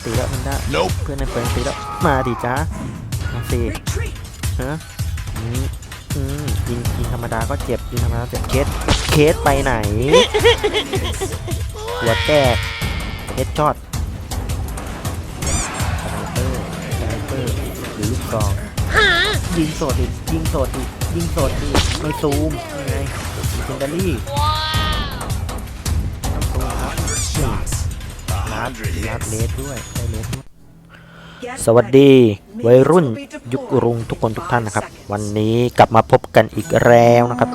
แพนด้าเพื่อนนายเปิดอันตีแล้วแพนด้า Nope. เพื่อนนายเปิดอันตีแล้วมาดิจ้ามาสิฮะอืมอืมยิงยิงธรรมดาก็เจ็บยิงธรรมดาเจ็บเคสเคสไปไหนหัวแตกเฮดช็อตสไนเปอร์สไนเปอร์หรือลูกกรองยิงสดอีกยิงสดอีกยิงสดอีกไม่ซูมยังไงเซนเดอรี่ นัดนัดเลสด้วยได้เลสด้วยสวัสดีวัยรุ่นยุครุงทุกคนทุกท่านนะครับ วันนี้กลับมาพบกันอีกแล้วนะครับ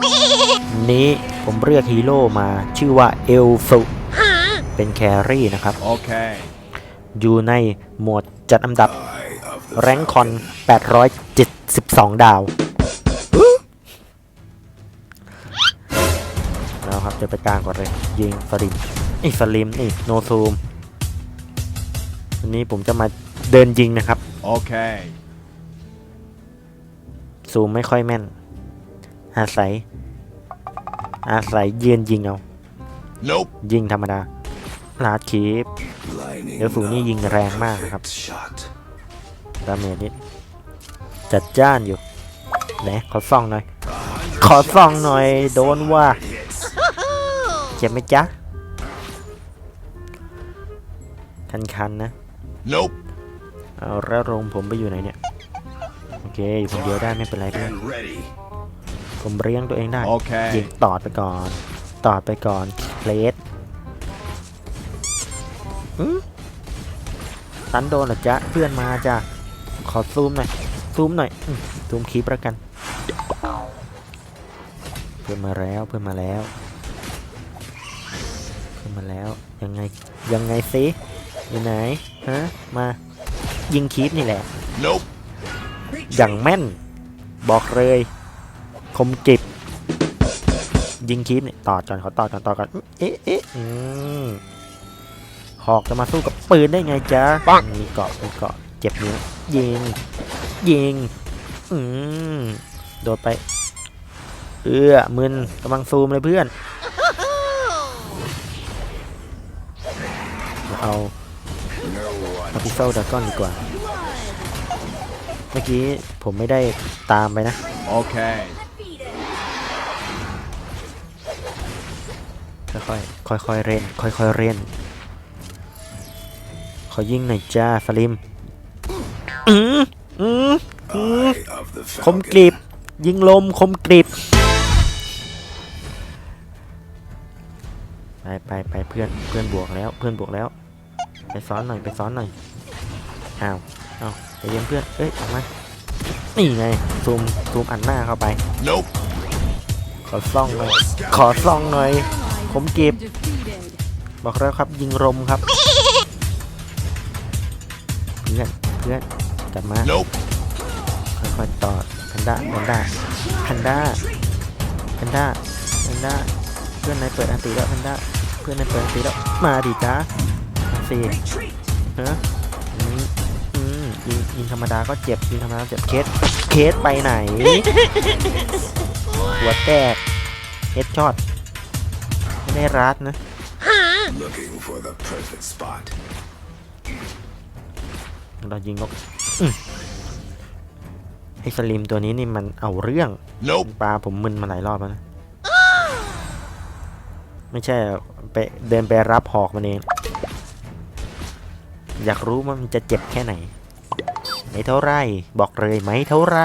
วันนี้ผมเรียกฮีโร่มาชื่อว่าเอลฟุเป็นแครี่นะครับ Okay. อยู่ในหมวดจัดอันดับ แรงคอน 872 ดาวแล้วครับจะไปกลางก่อนเลยยิงสลิมนี่สลิมนี่โนซูม วันนี้ผมจะมาเดินยิงนะครับ Okay. ซูมไม่ค่อยแม่น อาศัย อาศัยยืนยิงเอา Nope. ยิงธรรมดา ลาดคีปเดี๋ยวฝูนี่ยิงแรงมากนะครับ ดาเมจนี่จัดจ้านอยู่ไหนขอส่องหน่อย ขอส่องหน่อย โดนว่า เจ็บไหมจ๊ะ คันๆนะ Nope. เอาแล้วโรงผมไปอยู่ไหนเนี่ย โอเคอยู่คนเดียวได้ไม่เป็นไรเพื่อน ready. ผมเลี้ยงตัวเองได้ยิง Okay. ตอดไปก่อน ตอดไปก่อนเพลสอืมตันโดนเหรอจ๊ะเพื่อนมาจ้ะขอซูมหน่อย ซูมหน่อยอืมซูมคลิปแล้วกัน เพื่อนมาแล้วเพื่อนมาแล้ว เพื่อนมาแล้วยังไงยังไงซิ อยู่ไหนฮะมายิงคลิปนี่แหละ Nope. อย่างแม่น บอกเลย คมกริบยิงคลิปเนี่ยต่อจอนเขาต่อจอนต่อกันเอ๊ะเอ๊ะอืมหอกจะมาสู้กับปืนได้ไงจ๊ะมีเกาะมีเกาะเจ็บอยู่นะยิง ยิง อืมโดดไป เอื้อมึนกำลังซูมเลยเพื่อน เอาเอา พิเซลดากอนดีกว่า เมื่อกี้ผมไม่ได้ตามไปนะ Okay. ค่อยๆ ค่อยๆเล่น ค่อยๆเล่น ขอยิงหน่อยจ้าสลิม อืมอืมอืมคมกริบ ยิงลมคมกริบ ไปไปไปเพื่อนเพื่อนบวกแล้ว เพื่อนบวกแล้ว ไปซ้อนหน่อย ไปซ้อนหน่อย อ้าวอ้าวใจเย็นเพื่อนเอ้ยออกมานี่ไงซูมซูมอันหน้าเข้าไป Nope. ขอซ่องหน่อยขอซ่องหน่อย ผมเก็บ บอกแล้วครับยิงรมครับเพื่อนเพื่อนกลับมา Nope. ค่อยๆต่อแพนด้าแพนด้าแพนด้าแพนด้าแพนด้าเพื่อนนายเปิดอันตีแล้วแพนด้าเพื่อนนายเปิดอันตีแล้วมาดิจ้ามาสิฮ ธรรมดาก็เจ็บยิงธรรมดาก็เจ็บเคสเคสไปไหน หัวแตกเฮดช็อตไม่ได้รัดนะ Looking for the perfect spot. เรายิงนกอืมไอ้สลิมตัวนี้นี่มันเอาเรื่อง Nope. ปลาผมมึนมาหลายรอบแล้วนะ ไม่ใช่ไปเดินไปรับหอกมันเอง อยากรู้ว่ามันจะเจ็บแค่ไหน ไม่เท่าไร บอกเลยไม่เท่าไร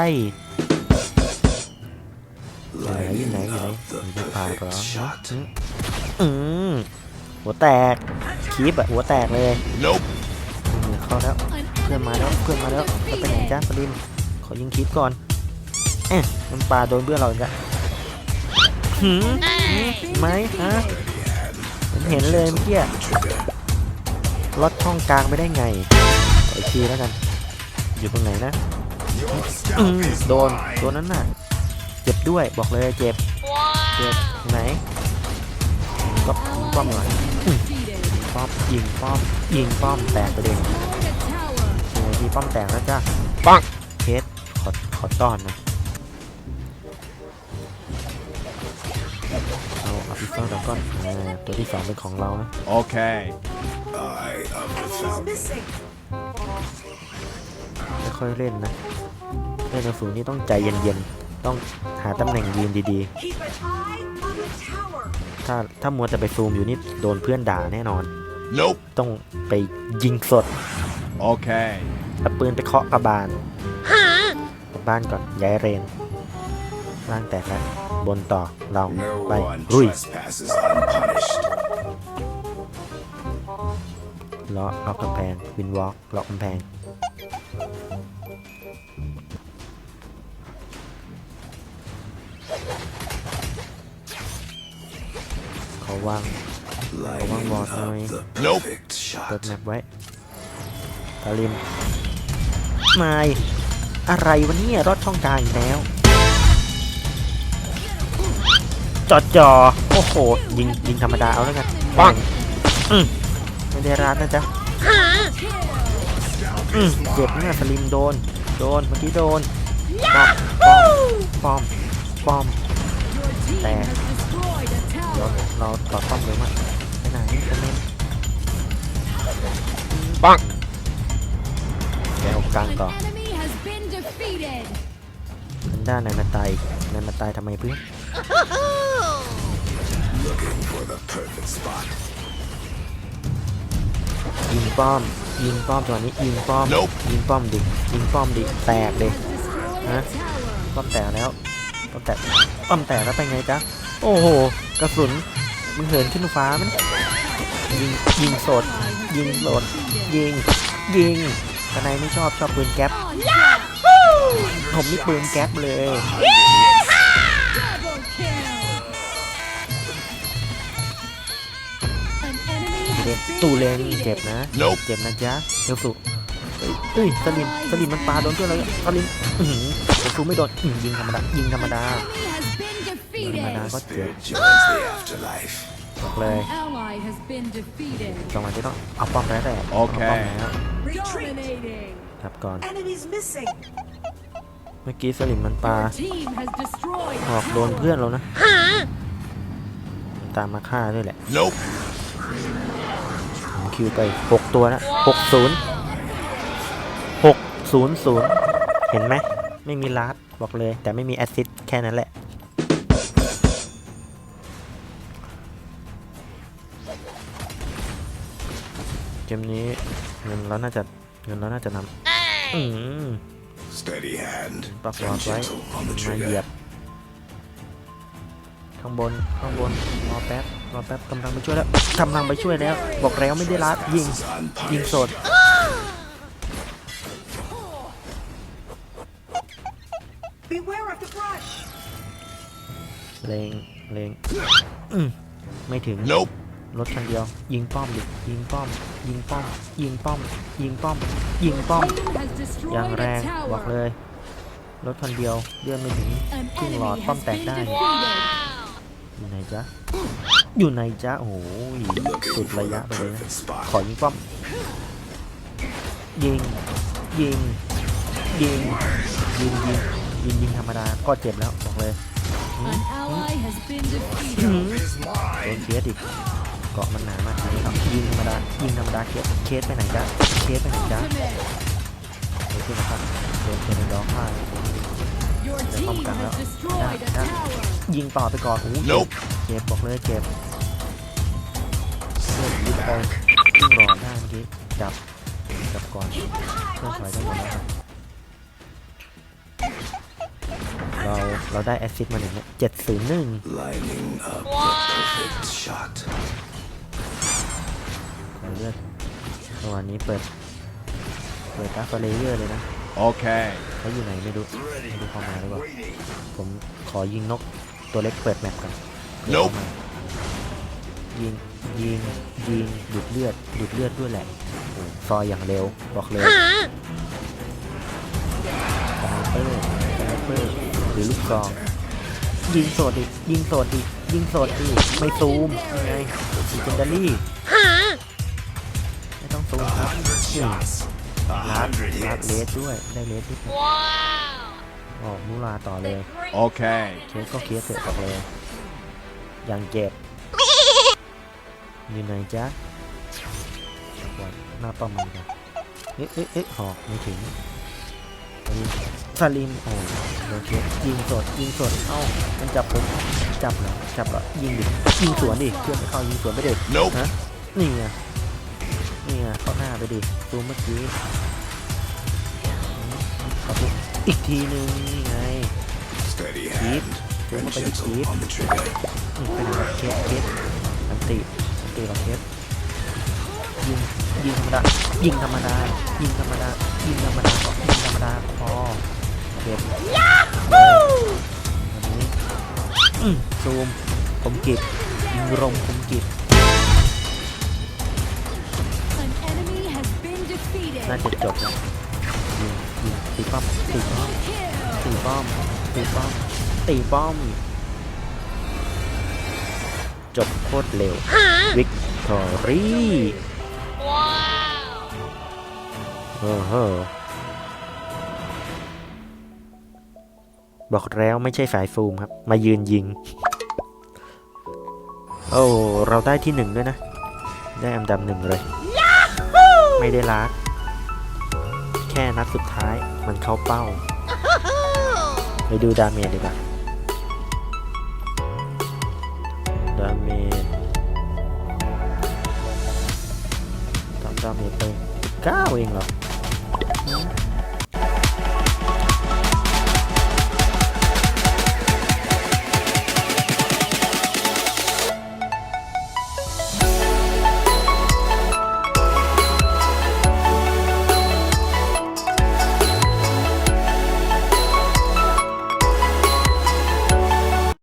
อยู่ไหนอยู่ไหนอยู่ไหนอยู่าหรออืมอืมหัวแตกคีบอะหัวแตกเลยเข้าแล้วเพื่อนมาแล้วเพื่อนมาแล้วจะไปไหนจ้าสลิมขอยิงคลิปก่อนเอ๊ะมันปลาโดนเพื่อนเราอีกแล้วหืมหืมไหมฮะผมเห็นเลยเมื่อกี้อะลดช่องกลางไปได้ไงขออีกทีแล้วกัน อยู่ตรงไหนนะอืมโดนโดนนั้นน่ะ เจ็บด้วยบอกเลยเจ็บเจ็บไหนก็ยิงป้อมหน่อยอืมป้อมยิงป้อมยิงป้อมแตกไปเลยโอ้ยมีป้อมแตกแล้วจ้าปังเคสขอขอต้อนหนะเอาเอาพิซซ่าดอกก้อนอ่าตัวที่สองเป็นของเรานะ Okay. Falcon. ค่ อยๆเล่นนะเล่นในฝูงนี่ต้องใจเย็นๆ ต้องหาตำแหน่งยืนดี Keep an eye on the tower. ๆถ้าถ้ามัวจะไปซูมอยู่นี่โดนเพื่อนด่าแน่นอน Nope. ต้องไปยิงสด Okay. เอาปืนไปเคาะกระบาลกลับบ้านก่อนย้ายเรนร่างแตกแล้วบนต่อเรา No ไป one ลุย trespasses unpunished. เลาะล็อกกำแพงวินวอล์กล็อกกำแพง เขาวาง Lighting boss, up Louis. the Nope. perfect เปิด shot. แมปไว้ตาลิมไม่อะไรวะเนี่ยรอดช่องกลางอีกแล้วจอจอโอ้โห ยิงยิงธรรมดาเอาแล้วกันปังอืมไม่ได้ร้านนะจ๊ะอืมเจ็บเนี่ยสลิมโดน โดนเมื่อกี้โดนป้อมป้อมป้อมแต่ เราเราต่อป้อมเร็วมากไปไหนคอมเมนต์ปังแกเอากลางต่อ An enemy has been defeated. มันด้านนายมาตายอีกนายมาตายทำไมเพื่อน Looking for the perfect spot. ยิงป้อม ยิงป้อมตัวนี้ยิงป้อม Nope ยิงป้อมดิ ยิงป้อมดิ แตกดิ Has destroyed Huh? a tower. ป้อมแตกแล้ว ป้อมแตก ป้อมแตกแล้วไปไงจ๊ะ โอ้โห กระสุนมึงเหินขึ้นฟ้ามันยิงยิงสด ยิงสด ยิง ยิงทนายไม่ชอบชอบปืนแก๊ป Onslaught. ผมนี่ปืนแก๊ปเลย Double kill. An enemy เด็ก has ตู been เลนเจ็บ defeated. นะ Nope. เจ็บนะจ๊ะเอลสุเฮ้ยเฮ้ยสลิมสลิมมันปาโดนเพื่อนเลยสลิมอื้อหือเอลสุไม่โดนอื้อยิงธรรมดายิงธรรมดา Enemy has been ธรรมดา defeated. ก็เจ็บ Spirit joins the afterlife. บอกเลย Ally has been defeated. จังหวะที่ต้องเอาป้อมแล้วแหละโอเคาป้อมแล้ว Retreat. Dominating. ครับก่อน Enemies missing. เมื่อกี้สลิมมันปา Your team has destroyed อ a อกโดน tower. เพื่อนเรานะมันตามมาฆ่าด้วยแหละ Nope. ผมคิวไป 6 ตัวแล้ว60 600เห็นไหม ไม่มีลาดบอกเลย แต่ไม่มีแอสซิสต์แค่นั้นแหละ เกมนี้เงินเราน่าจะเงินเราน่าจะนำอืม Steady hand. ปรับล็อก And ไว้ gentle on the มาเหยีย trigger. บ ข้างบน ข้างบน รอแป๊บ รอแป๊บกำลังไปช่วยแล้วกำลังไปช่วยแล้ว บอกแล้วไม่ได้ลัดยิง Trespasses ยิง unpunished. สด Beware of the brush. เลงเลงอืมไม่ถึง Nope. รถคันเดียว ยิงป้อมดิยิงป้อม ยิงป้อม ยิงป้อม ยิงป้อม ยิงป้อม อย่างแรงบอกเลย รถคันเดียวเลื่อนไม่ถึง An ครึ่งหลอดป้อมแตกได้ อยู่ไหนจ๊ะ อยู่ไหนจ๊ะ โอ้โหสุดระยะไปเลยนะขอยิงป้อม ยิง ยิง ยิง ยิงยิงยิงยิงธรรมดา ก็เจ็บแล้วบอกเลยโดนเคสอีก เกาะมันหนามากทีนี้ครับยิงธรรมดายิงธรรมดาเคสเคสไปไหนจ๊ะเคสไปไหนจ๊ะ Ultimate. เดี๋ยวขึ้นนะครับโดนเทนดอฆ่า Your They're team pumping has out. destroyed a Yeah, yeah. tower. ยิงต่อไปก่อนโอ้โห Nope. เจ็บบอกเลยเจ็บเลือดยิงไปครึ่งหลอดได้เมื่อกี้จับจับก่อน Keep an เครื่อง eye ถอย on ได้หมดแล้ว Slayer. ครับเราเราได้แอสซิสต์มาหนึ่งเนี่ยเจ็ดศูนย์หนึ่ง เลือดตัววันนี้เปิด เปิดดัฟเฟลเยอร์เลยนะ Okay. เขาอยู่ไหนไม่รู้ไม่รู้เข้ามาหรือเปล่าผมขอยิงนกตัวเล็กเปิดแมปก่อนเดี๋ยว Nope เข้ามายิงยิงยิงดูดเลือดดูดเลือดด้วยแหละโอ้ซอยอย่างเร็วบอกเลยสไนเปอร์สไนเปอร์หรือลูกซองยิงโสดดิยิงโสดดิยิงโสดดิไม่ซูมยังไงซีเจนดารี่ไม่ ต้องซูมครับ Hundred shots. A ลัด hundred ลัด hits. เลสด้วยได้เลสด้วยออกมูลาต่อเลย Okay. เคสก็เคสเสร็จบอกเลยอย่างเจ็บอยู่ไหนจ๊ะกว่าหน้าป้อมมันกันเอ๊ะเอ๊ะเอ๊ะหอกไม่ถึงอันนี้สลิมโอ้โอเคยิงสดยิงสดเอ้ามันจับผมจับเหรอจับเหรอยิงดิยิงสวนดิเพื่อนไม่เข้ายิงสวนไปเด็ด Nope. ฮะนี่ไง นี่ไงเข้าหน้าไปดิซูมเมื่อกี้ขอบคุณอีกทีนึงนี่ไง Steady Keep. hand Keep. and Keep. gentle on the trigger. อืมเป็นอะไรเคสเคสอันติอันติเราเคสยิงยิงธรรมดายิงธรรมดายิงธรรมดายิงธรรมดายิงธรรมดาพอเคสวันนี้อืมซูมผมกิบยิงรมผมกิบ น่าจะจบแล้วยิงยิงตีป้อมตีป้อม Kill. ตีป้อมตีป้อมตีป้อม จบโคตรเร็ว วิกตอรี่ว้าวโอ้โหบอกแล้วไม่ใช่สายฟูมครับ มายืนยิง โอ้ เราได้ที่หนึ่งด้วยนะ ได้อันดับหนึ่งเลย ไม่ได้ลัก แค่นัดสุดท้ายมันเข้าเป้า ไปดูดาเมจดีกว่า ดาเมจทำดาเมจไปเก้าเองเหรอ